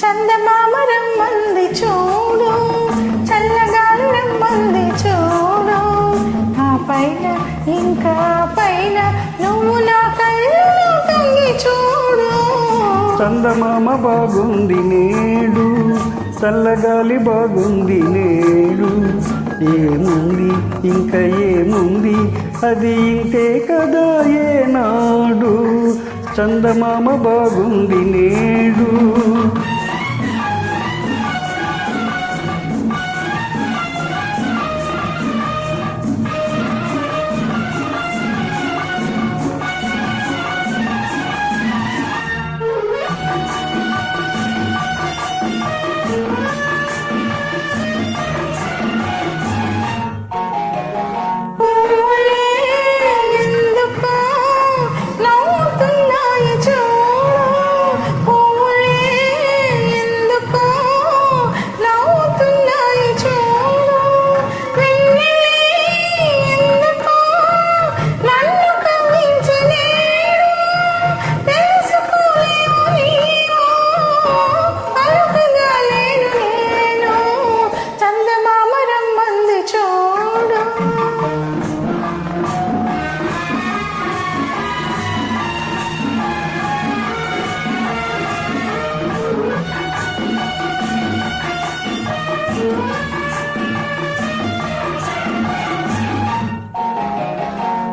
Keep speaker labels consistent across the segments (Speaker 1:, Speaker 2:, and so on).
Speaker 1: చందమామ రమ్మంది చూడు చల్లగాలి రమ్మంది చూడు. ఆ పైన ఇంకా పైన నువ్వు నా కళ్ళు తొంగి చూడు
Speaker 2: చందమామ బాగుంది నేడు చల్లగాలి బాగుంది నేడు. ఏముంది? ఇంకా ఏముంది? అది ఇంతే కదా ఏనాడు. చందమామ బాగుంది నేడు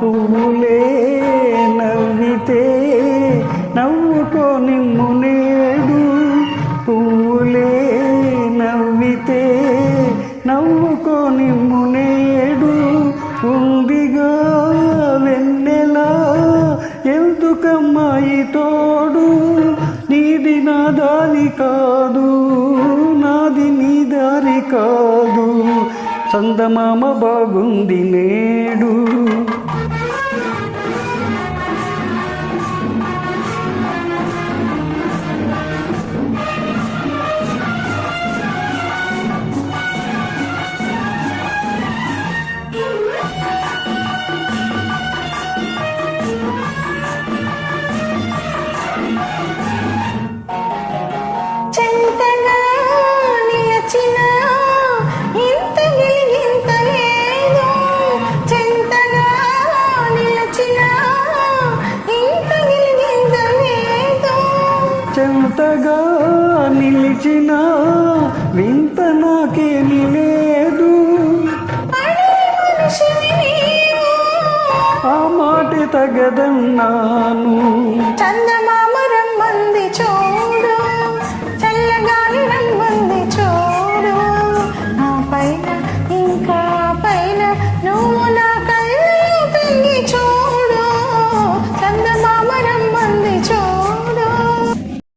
Speaker 1: పువ్వులే
Speaker 2: నవ్వితే నవ్వుకో నిమ్ము నేడు పువ్వులే నవ్వితే నవ్వుకో నిమ్ము నేడు ఉందిగా వెన్నెలా ఎందుకమ్మాయి తోడు? నీది నా దారి కాదు నాది నీ దారి కాదు. చందమామ బాగుంది నేడు.
Speaker 1: ఎంతగా నిలిచిన
Speaker 2: వింత నాకేమి లేదు ఆ మాట తగదన్నాను.
Speaker 1: చందమా